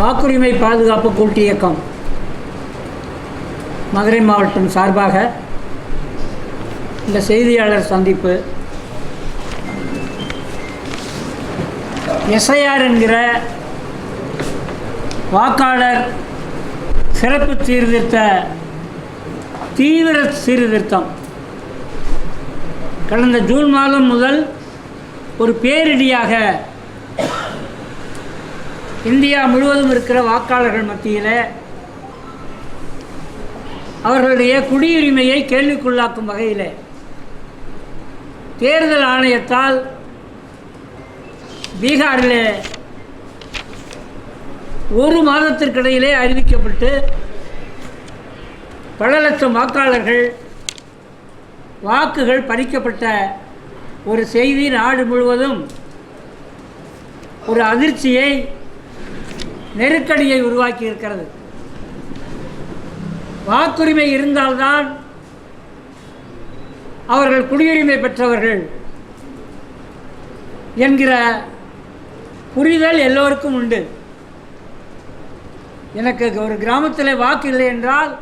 வாக்குரிமை பாதுகாப்பு கூட்டு இயக்கம். மதுரை மாவட்டம் சார்பாக இந்த செய்தியாளர் சந்திப்பு. எஸ்ஐஆர் என்கிற வாக்காளர் சிறப்பு சீர்திருத்த தீவிர சீர்திருத்தம். கடந்த ஜூன் மாதம் முதல் ஒரு பேரிடியாக இந்தியா முழுவதும் இருக்கிற வாக்காளர்கள் மத்தியில் அவர்களுடைய குடியுரிமையை கேள்விக்குள்ளாக்கும் வகையில் தேர்தல் ஆணையத்தால் பீகாரில் ஒரு மாதத்திற்கிடையிலே அறிவிக்கப்பட்டு பல லட்சம் வாக்காளர்கள் வாக்குகள் பறிக்கப்பட்ட ஒரு செய்தி நாடு முழுவதும் ஒரு அதிர்ச்சியை நெருக்கடியை உருவாக்கி இருக்கிறது. வாக்குரிமை இருந்தால்தான் அவர்கள் குடியுரிமை பெற்றவர்கள் என்கிற புரிதல் எல்லோருக்கும் உண்டு. எனக்கு ஒரு கிராமத்தில் வாக்கு இல்லை என்றால்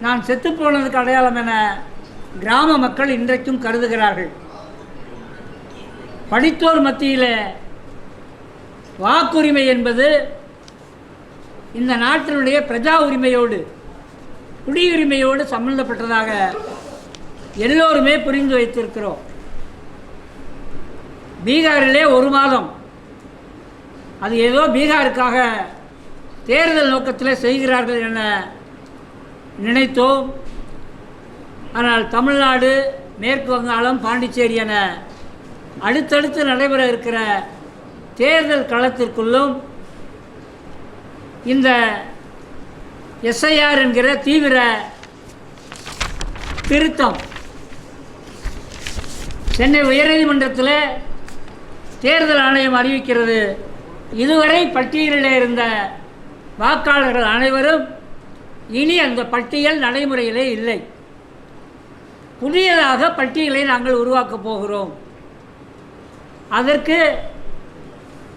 நான் செத்துப்போனதுக்கு அடையாளம் என கிராம மக்கள் இன்றைக்கும் கருதுகிறார்கள். படித்தோர் மத்தியில் வாக்குரிமை என்பது இந்த நாட்டினுடைய பிரஜா உரிமையோடு குடியுரிமையோடு சம்பந்தப்பட்டதாக எல்லோருமே புரிந்து வைத்திருக்கிறோம். பீகாரிலே ஒரு மாதம் அது ஏதோ பீகாருக்காக தேர்தல் நோக்கத்தில் செய்கிறார்கள் என நினைத்தோம். ஆனால் தமிழ்நாடு மேற்கு வங்காளம் பாண்டிச்சேரி என அடுத்தடுத்து நடைபெற இருக்கிற தேர்தல் களத்திற்குள்ளும் இந்த எஸ்ஐஆர் என்கிற தீவிர திருத்தம். சென்னை உயர்நீதிமன்றத்தில் தேர்தல் ஆணையம் அறிவிக்கிறது. இதுவரை பட்டியலில் இருந்த வாக்காளர்கள் அனைவரும் இனி அந்த பட்டியல் நடைமுறையிலே இல்லை. புதியதாக பட்டியலை நாங்கள் உருவாக்கப் போகிறோம். அதற்கு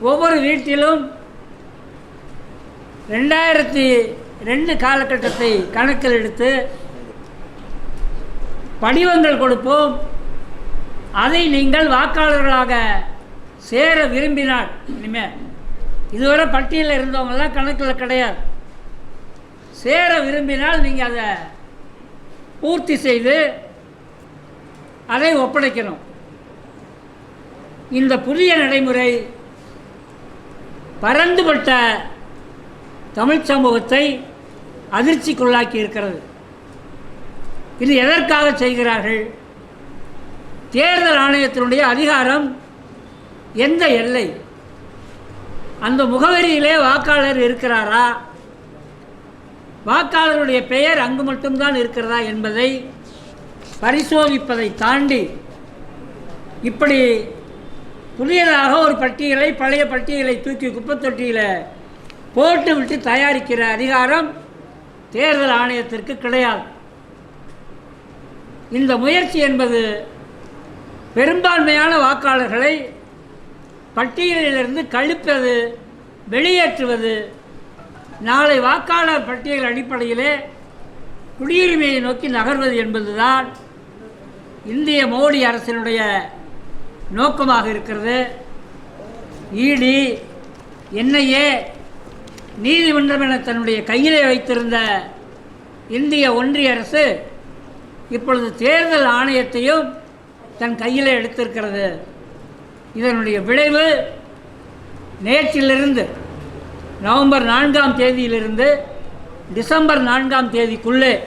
ஒவ்வொரு வீட்டிலும் ரெண்டாயிரத்தி ரெண்டு காலகட்டத்தை கணக்கில் எடுத்து படிவங்கள் கொடுப்போம். அதை நீங்கள் வாக்காளர்களாக சேர விரும்பினால் இனிமேல் இதுவரை பட்டியலில் இருந்தவங்கெல்லாம் கணக்கில் கிடையாது. சேர விரும்பினால் நீங்கள் அதை பூர்த்தி செய்து அதை ஒப்படைக்கணும். இந்த புதிய நடைமுறை பரந்துபட்ட தமிழ் சமூகத்தை அதிர்ச்சிக்குள்ளாக்கி இருக்கிறது. இது எதற்காக செய்கிறார்கள்? தேர்தல் ஆணையத்தினுடைய அதிகாரம் எந்த எல்லை? அந்த முகவரியிலே வாக்காளர் இருக்கிறாரா? வாக்காளருடைய பெயர் அங்கு மட்டும்தான் இருக்கிறதா என்பதை பரிசோதிப்பதை தாண்டி இப்படி புதியதாக ஒரு பட்டியலை பழைய பட்டியலை தூக்கி குப்பத்தொட்டியில் தொட்டியில் விட்டு தயாரிக்கிற அதிகாரம் தேர்தல் ஆணையத்திற்கு கிடையாது. இந்த முயற்சி என்பது பெரும்பான்மையான வாக்காளர்களை பட்டியலிலிருந்து கழிப்பது வெளியேற்றுவது நாளை வாக்காளர் பட்டியல் அடிப்படையிலே குடியுரிமையை நோக்கி நகர்வது என்பதுதான் இந்திய மோடி அரசினுடைய நோக்கமாக இருக்கிறது. இடி என்ஐஏ நீதிமன்றம் என தன்னுடைய கையிலே வைத்திருந்த இந்திய ஒன்றிய அரசு இப்பொழுது தேர்தல் ஆணையத்தையும் தன் கையில் எடுத்திருக்கிறது. இதனுடைய விளைவு நேற்றிலிருந்து நவம்பர் நான்காம் தேதியிலிருந்து டிசம்பர் நான்காம் தேதிக்குள்ளே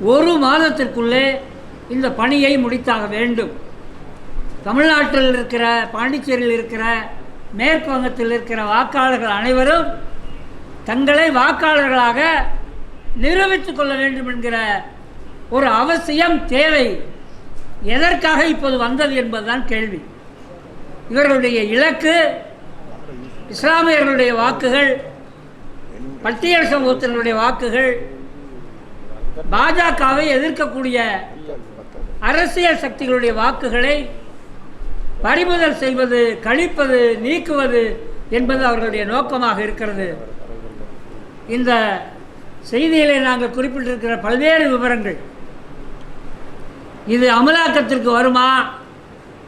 ஒரு மாதத்திற்குள்ளே இந்த பணியை முடித்தாக வேண்டும். தமிழ்நாட்டில் இருக்கிற பாண்டிச்சேரியில் இருக்கிற மேற்கு வங்கத்தில் இருக்கிற வாக்காளர்கள் அனைவரும் தங்களை வாக்காளர்களாக நிரூபித்து கொள்ள வேண்டும் என்கிற ஒரு அவசியம் தேவை. எதற்காக இப்போது வந்தது என்பதுதான் கேள்வி. இவர்களுடைய இலக்கு இஸ்லாமியர்களுடைய வாக்குகள் பட்டியல் சமூகத்தினுடைய வாக்குகள் பாஜகவை எதிர்க்கக்கூடிய அரசியல் சக்திகளுடைய வாக்குகளை பறிமுதல் செய்வது கழிப்பது நீக்குவது என்பது அவர்களுடைய நோக்கமாக இருக்கிறது. இந்த செய்தியிலே நாங்கள் குறிப்பிட்டிருக்கிற பல்வேறு விவரங்கள். இது அமலாக்கத்திற்கு வருமா?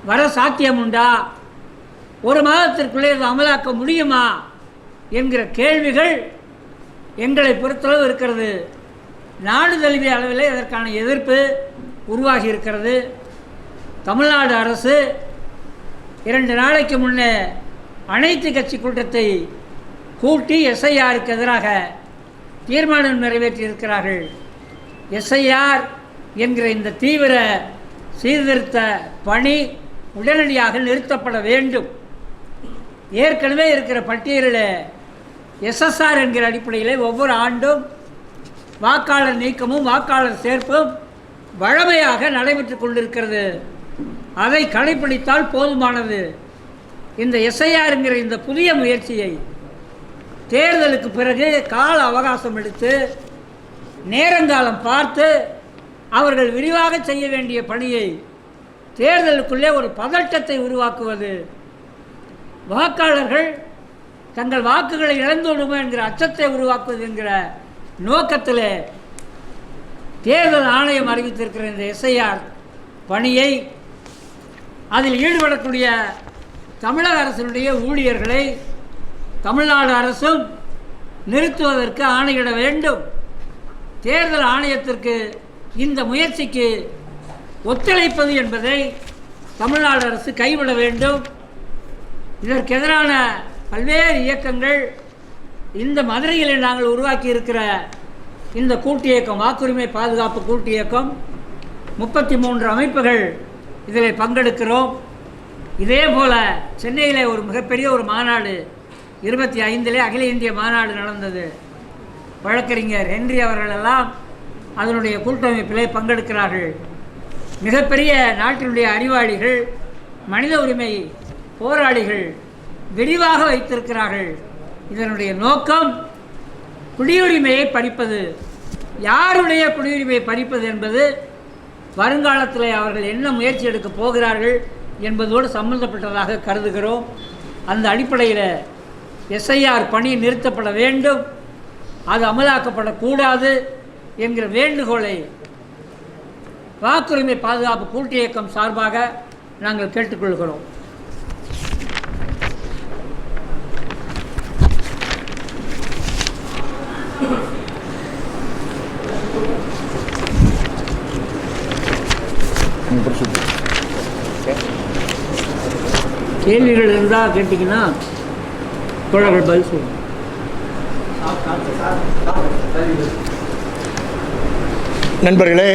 வர சாத்தியம் உண்டா? ஒரு மாதத்திற்குள்ளே இது அமலாக்க முடியுமா? என்கிற கேள்விகள் எங்களை பொறுத்தளவு இருக்கிறது. நாடு தழுவிய அளவில் இதற்கான எதிர்ப்பு உருவாகி இருக்கிறது. தமிழ்நாடு அரசு இரண்டு நாளைக்கு முன்னே அனைத்து கட்சி கூட்டத்தை கூட்டி எஸ்ஐஆருக்கு எதிராக தீர்மானம் நிறைவேற்றியிருக்கிறார்கள். எஸ்ஐஆர் என்கிற இந்த தீவிர சீர்திருத்த பணி உடனடியாக நிறுத்தப்பட வேண்டும். ஏற்கனவே இருக்கிற பட்டியலில் எஸ்எஸ்ஆர் என்கிற அடிப்படையில் ஒவ்வொரு ஆண்டும் வாக்காளர் நீக்கமும் வாக்காளர் சேர்ப்பும் வழமையாக நடைபெற்று கொண்டிருக்கிறது. அதை கடைபிடித்தால் போதுமானது. இந்த எஸ்ஐஆருங்கிற இந்த புதிய முயற்சியை தேர்தலுக்கு பிறகு கால அவகாசம் எடுத்து நேரங்காலம் பார்த்து அவர்கள் விரிவாக செய்ய வேண்டிய பணியை தேர்தலுக்குள்ளே ஒரு பதட்டத்தை உருவாக்குவது. வாக்காளர்கள் தங்கள் வாக்குகளை இழந்து விடுமோ என்கிற அச்சத்தை உருவாக்குவது என்கிற நோக்கத்தில் தேர்தல் ஆணையம் அறிவித்திருக்கிற இந்த எஸ்ஐஆர் பணியை அதில் ஈடுபடக்கூடிய தமிழக அரசினுடைய ஊழியர்களை தமிழ்நாடு அரசும் நிறுத்துவதற்கு ஆணையிட வேண்டும். தேர்தல் ஆணையத்திற்கு இந்த முயற்சிக்கு ஒத்துழைப்பது என்பதை தமிழ்நாடு அரசு கைவிட வேண்டும். இதற்கு எதிரான பல்வேறு இயக்கங்கள் இந்த மதுரையில் நாங்கள் உருவாக்கி இருக்கிற இந்த கூட்டு இயக்கம் வாக்குரிமை பாதுகாப்பு கூட்டு இயக்கம் முப்பத்தி மூன்று அமைப்புகள் இதில் பங்கெடுக்கிறோம். இதே போல் சென்னையில் ஒரு மிகப்பெரிய ஒரு மாநாடு இருபத்தி ஐந்திலே அகில இந்திய மாநாடு நடந்தது. வழக்கறிஞர் ஹென்றி அவர்களெல்லாம் அதனுடைய கூட்டமைப்பிலே பங்கெடுக்கிறார்கள். மிகப்பெரிய நாட்டினுடைய அறிவாளிகள் மனித உரிமை போராளிகள் விரிவாக வைத்திருக்கிறார்கள். இதனுடைய நோக்கம் குடியுரிமையை பறிப்பது யாருடைய குடியுரிமையை பறிப்பது என்பது வருங்காலத்தில் அவர்கள் என்ன முயற்சி எடுக்க போகிறார்கள் என்பதோடு சம்பந்தப்பட்டதாக கருதுகிறோம். அந்த அடிப்படையில் எஸ்ஐஆர் பணி நிறுத்தப்பட வேண்டும். அது அமலாக்கப்படக்கூடாது என்கிற வேண்டுகோளை வாக்குரிமை பாதுகாப்பு கூட்டு இயக்கம் சார்பாக நாங்கள் கேட்டுக்கொள்கிறோம். கேள்விகள் இருந்தால் கேட்டிங்கன்னா தோழர்கள் பதில் சொல்லுங்கள் நண்பர்களே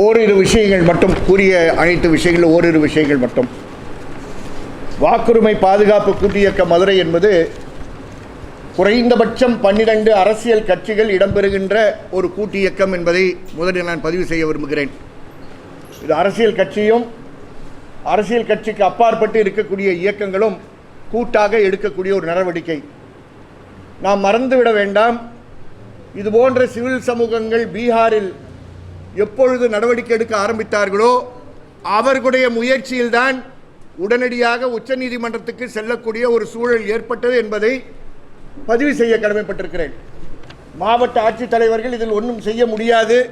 ஓரிரு விஷயங்கள் மட்டும் கூறிய அனைத்து விஷயங்கள் ஓரிரு விஷயங்கள் மட்டும். வாக்குரிமை பாதுகாப்பு கூட்டியக்க மதுரை என்பது குறைந்தபட்சம் பன்னிரண்டு அரசியல் கட்சிகள் இடம்பெறுகின்ற ஒரு கூட்டியக்கம் என்பதை முதலில் நான் பதிவு செய்ய விரும்புகிறேன். இது அரசியல் கட்சியும் அரசியல் கட்சிக்கு அப்பாற்பட்டு இருக்கக்கூடிய இயக்கங்களும் கூட்டாக எடுக்கக்கூடிய ஒரு நடவடிக்கை. நாம் மறந்துவிட வேண்டாம். இது போன்ற சிவில் சமூகங்கள் பீகாரில் எப்பொழுது நடவடிக்கை எடுக்க ஆரம்பித்தார்களோ அவர்களுடைய முயற்சியில்தான் உடனடியாக உச்சநீதிமன்றத்துக்கு செல்லக்கூடிய ஒரு சூழல் ஏற்பட்டது என்பதை பதிவு செய்ய கடமைப்பட்டிருக்கிறேன். மாவட்ட ஆட்சித்தலைவர்கள் இதில் ஒன்றும் செய்ய முடியாது.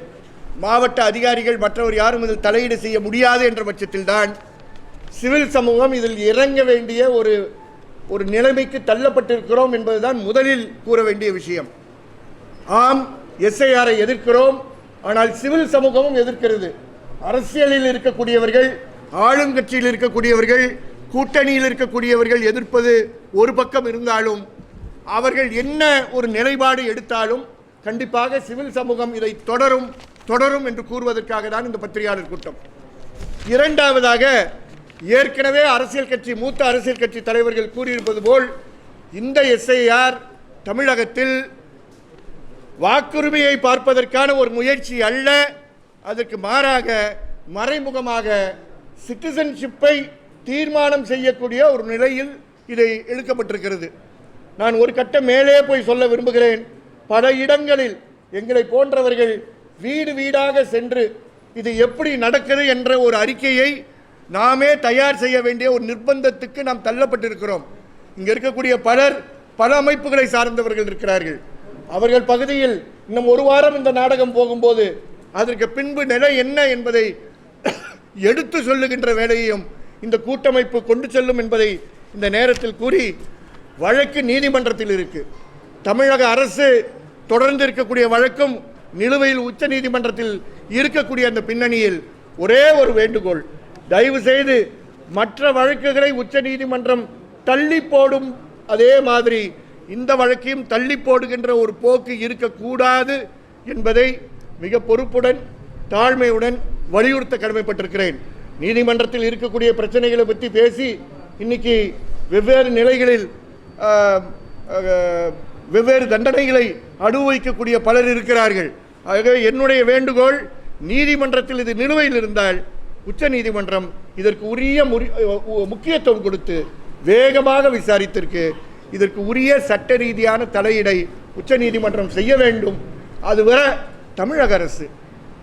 மாவட்ட அதிகாரிகள் மற்றவர் யாரும் இதில் தலையீடு செய்ய முடியாது என்ற பட்சத்தில்தான் சிவில் சமூகம் இதில் இறங்க வேண்டிய ஒரு ஒரு நிலைமைக்கு தள்ளப்பட்டிருக்கிறோம் என்பதுதான் முதலில் கூற வேண்டிய விஷயம். ஆம் எஸ்ஐஆரை எதிர்க்கிறோம் ஆனால் சிவில் சமூகமும் எதிர்க்கிறது. அரசியலில் இருக்கக்கூடியவர்கள் ஆளுங்கட்சியில் இருக்கக்கூடியவர்கள் கூட்டணியில் இருக்கக்கூடியவர்கள் எதிர்ப்பது ஒரு பக்கம் இருந்தாலும் அவர்கள் என்ன ஒரு நிலைப்பாடு எடுத்தாலும் கண்டிப்பாக சிவில் சமூகம் இதை தொடரும் தொடரும் என்று கூறுவதற்காக தான் இந்த பத்திரிகையாளர் கூட்டம். இரண்டாவதாக ஏற்கனவே அரசியல் கட்சி மூத்த அரசியல் கட்சி தலைவர்கள் கூறியிருப்பது போல் இந்த எஸ்ஐஆர் தமிழகத்தில் வாக்குரிமையை பார்ப்பதற்கான ஒரு முயற்சி அல்ல. அதற்கு மாறாக மறைமுகமாக சிட்டிசன்ஷிப்பை தீர்மானம் செய்யக்கூடிய ஒரு நிலையில் இதை இழுக்கப்பட்டிருக்கிறது. நான் ஒரு கட்டம் மேலே போய் சொல்ல விரும்புகிறேன். பல இடங்களில் எங்களை போன்றவர்கள் வீடு வீடாக சென்று இது எப்படி நடக்குது என்ற ஒரு அறிக்கையை நாமே தயார் செய்ய வேண்டிய ஒரு நிர்பந்தத்துக்கு நாம் தள்ளப்பட்டிருக்கிறோம். இங்கே இருக்கக்கூடிய பலர் பல அமைப்புகளை சார்ந்தவர்கள் இருக்கிறார்கள். அவர்கள் பகுதியில் இன்னும் ஒரு வாரம் இந்த நாடகம் போகும்போது அதற்கு பின்பு நிலை என்ன என்பதை எடுத்து சொல்லுகின்ற வேலையையும் இந்த கூட்டமைப்பு கொண்டு செல்லும் என்பதை இந்த நேரத்தில் கூறி வழக்கு நீதிமன்றத்தில் இருக்கு. தமிழக அரசு தொடர்ந்து இருக்கக்கூடிய வழக்கும் நிலுவையில் உச்ச நீதிமன்றத்தில் இருக்கக்கூடிய அந்த பின்னணியில் ஒரே ஒரு வேண்டுகோள். தயவு செய்து மற்ற வழக்குகளை உச்ச நீதிமன்றம் தள்ளி போடும் அதே மாதிரி இந்த வழக்கையும் தள்ளி போடுகின்ற ஒரு போக்கு இருக்கக்கூடாது என்பதை மிக பொறுப்புடன் தாழ்மையுடன் வலியுறுத்த கடமைப்பட்டிருக்கிறேன். நீதிமன்றத்தில் இருக்கக்கூடிய பிரச்சனைகளை பற்றி பேசி இன்னைக்கு வெவ்வேறு நிலைகளில் வெவ்வேறு தண்டனைகளை அனுபவிக்கக்கூடிய பலர் இருக்கிறார்கள். ஆகவே என்னுடைய வேண்டுகோள் நீதிமன்றத்தில் இது நிலுவையில் இருந்தால் உச்ச நீதிமன்றம் இதற்கு உரிய முறி- முக்கியத்துவம் கொடுத்து வேகமாக விசாரித்திருக்கு. இதற்கு உரிய சட்ட ரீதியான தலையீடை உச்சநீதிமன்றம் செய்ய வேண்டும். அதுவரை தமிழக அரசு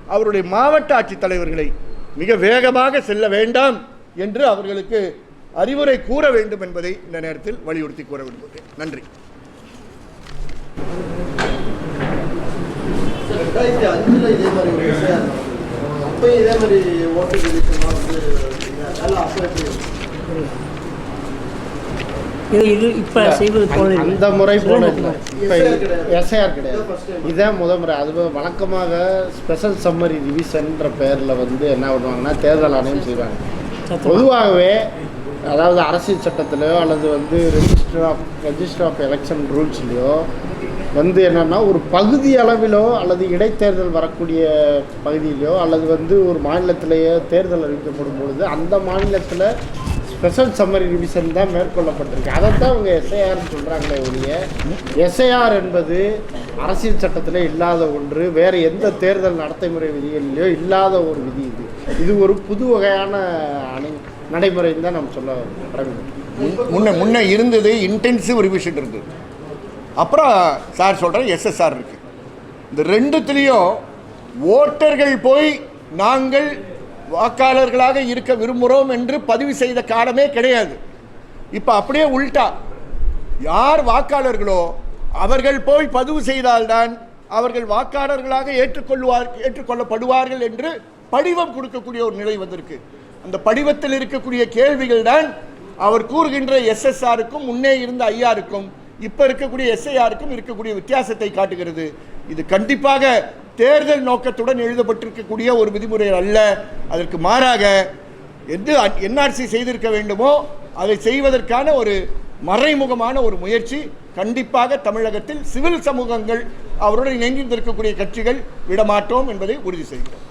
அவருடைய மாவட்ட ஆட்சித்தலைவர்களை மிக வேகமாக செல்ல வேண்டாம் என்று அவர்களுக்கு அறிவுரை கூற வேண்டும் என்பதை இந்த நேரத்தில் வலியுறுத்தி கூற விரும்புகிறேன். நன்றி. ரெண்டாயிரத்தி இதே மாதிரி ஒரு விஷயம். அப்பயும் இதே மாதிரி ஓட்டு டிவிஷன் வந்து அதெல்லாம் அப்போ எப்படி இது இது இப்போ செய்வது போல இல்லை. அந்த முறை போல இல்லை. இப்போ. எஸ்ஐஆர் கிடையாது. இதான் முத முறை. அது வழக்கமாக ஸ்பெஷல் சம்மரி ரிவிஷன்ற பேரில் வந்து என்ன பண்ணுவாங்கன்னா தேர்தல் ஆணையம் செய்வாங்க. பொதுவாகவே அதாவது அரசியல் சட்டத்திலையோ அல்லது வந்து register of register of election ரூல்ஸ்லையோ வந்து என்னென்னா ஒரு பகுதி அளவிலோ அல்லது இடைத்தேர்தல் வரக்கூடிய பகுதியிலோ அல்லது வந்து ஒரு மாநிலத்திலேயோ தேர்தல் அறிவிக்கப்படும் பொழுது அந்த மாநிலத்தில் ஸ்பெஷல் சம்மரி ரிவிஷன் தான் மேற்கொள்ளப்பட்டிருக்கு. அதைத்தான் அவங்க எஸ்ஐஆர்னு சொல்கிறாங்களே ஒழிய எஸ்ஐஆர் என்பது அரசியல் சட்டத்தில் இல்லாத ஒன்று வேறு எந்த தேர்தல் நடைமுறை விதிகளிலையோ இல்லாத ஒரு விதி இது. இது ஒரு புது வகையான அணை நடைமுறைன்னு தான் நம்ம சொல்ல கடமை முன்ன முன்ன இருந்தது இன்டென்சிவ் ரிவிஷன் இருந்தது. அப்புறம் சார் சொல்கிறேன் எஸ்எஸ்ஆர் இருக்குது இந்த ரெண்டுத்துலேயும் ஓட்டர்கள் போய் நாங்கள் வாக்காளர்களாக இருக்க விரும்புகிறோம் என்று பதிவு செய்த காலமே கிடையாது. இப்போ அப்படியே உள்டா யார் வாக்காளர்களோ அவர்கள் போய் பதிவு செய்தால்தான் அவர்கள் வாக்காளர்களாக ஏற்றுக்கொள்வார் ஏற்றுக்கொள்ளப்படுவார்கள் என்று படிவம் கொடுக்கக்கூடிய ஒரு நிலை வந்திருக்கு. அந்த படிவத்தில் இருக்கக்கூடிய கேள்விகள் தான் அவர் கூறுகின்ற எஸ்எஸ்ஆருக்கும் முன்னே இருந்த ஐயாருக்கும் இப்போ இருக்கக்கூடிய எஸ்ஐஆருக்கும் இருக்கக்கூடிய வித்தியாசத்தை காட்டுகிறது. இது கண்டிப்பாக தேர்தல் நோக்கத்துடன் எழுதப்பட்டிருக்கக்கூடிய ஒரு விதிமுறை அல்ல. அதற்கு மாறாக எது என்ஆர்சி செய்திருக்க வேண்டுமோ அதை செய்வதற்கான ஒரு மறைமுகமான ஒரு முயற்சி. கண்டிப்பாக தமிழகத்தில் சிவில் சமூகங்கள் அவருடன் இணைந்திருக்கக்கூடிய கட்சிகள் விடமாட்டோம் என்பதை உறுதி செய்கிறோம்.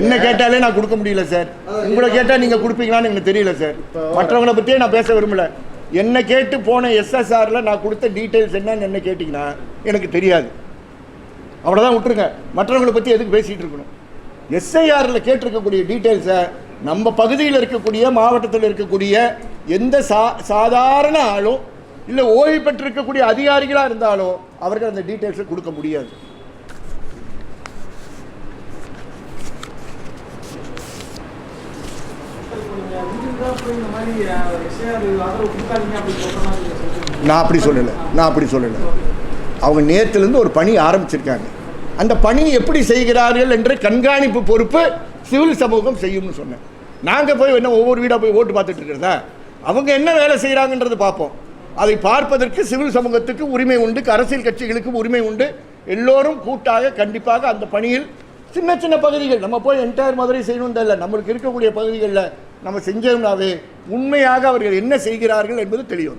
என்ன கேட்டாலே நான் கொடுக்க முடியல சார் உங்களை கேட்டால் நீங்கள் கொடுப்பீங்களான்னு எனக்கு தெரியல சார் மற்றவங்களை பற்றியே நான் பேச விரும்பல. என்ன கேட்டு போன எஸ்எஸ்ஆரில் நான் கொடுத்த டீட்டெயில்ஸ் என்னன்னு என்ன கேட்டிங்கன்னா எனக்கு தெரியாது. அவ்வளோதான் விட்டுருங்க. மற்றவங்களை பற்றி எதுக்கு பேசிகிட்டு இருக்கணும்? எஸ்ஐஆரில் கேட்டிருக்கக்கூடிய டீட்டெயில்ஸை நம்ம பகுதியில் இருக்கக்கூடிய மாவட்டத்தில் இருக்கக்கூடிய எந்த சா சாதாரண ஆளும் இல்லை ஓய்வு பெற்றிருக்கக்கூடிய அதிகாரிகளாக இருந்தாலும் அவர்கள் அந்த டீட்டெயில்ஸை கொடுக்க முடியாது. நான் அப்படி சொல்லலை நான் அப்படி சொல்லலை. அவங்க நேற்றுலேருந்து ஒரு பணி ஆரம்பிச்சிருக்காங்க. அந்த பணி எப்படி செய்கிறார்கள் என்ற கண்காணிப்பு பொறுப்பு சிவில் சமூகம் செய்யும்னு சொன்னேன். நாங்கள் போய் என்ன ஒவ்வொரு வீடாக போய் ஓட்டு பார்த்துட்டு இருக்கிறதா? அவங்க என்ன வேலை செய்கிறாங்கன்றது பார்ப்போம். அதை பார்ப்பதற்கு சிவில் சமூகத்துக்கு உரிமை உண்டு அரசியல் கட்சிகளுக்கும் உரிமை உண்டு. எல்லோரும் கூட்டாக கண்டிப்பாக அந்த பணியில் சின்ன சின்ன பகுதிகள் நம்ம போய் என்டையர் மதுரை செய்யணும் இல்லை நம்மளுக்கு இருக்கக்கூடிய பகுதிகளில் நம்ம செஞ்சோம்னாவே உண்மையாக அவர்கள் என்ன செய்கிறார்கள் என்பது தெளிவு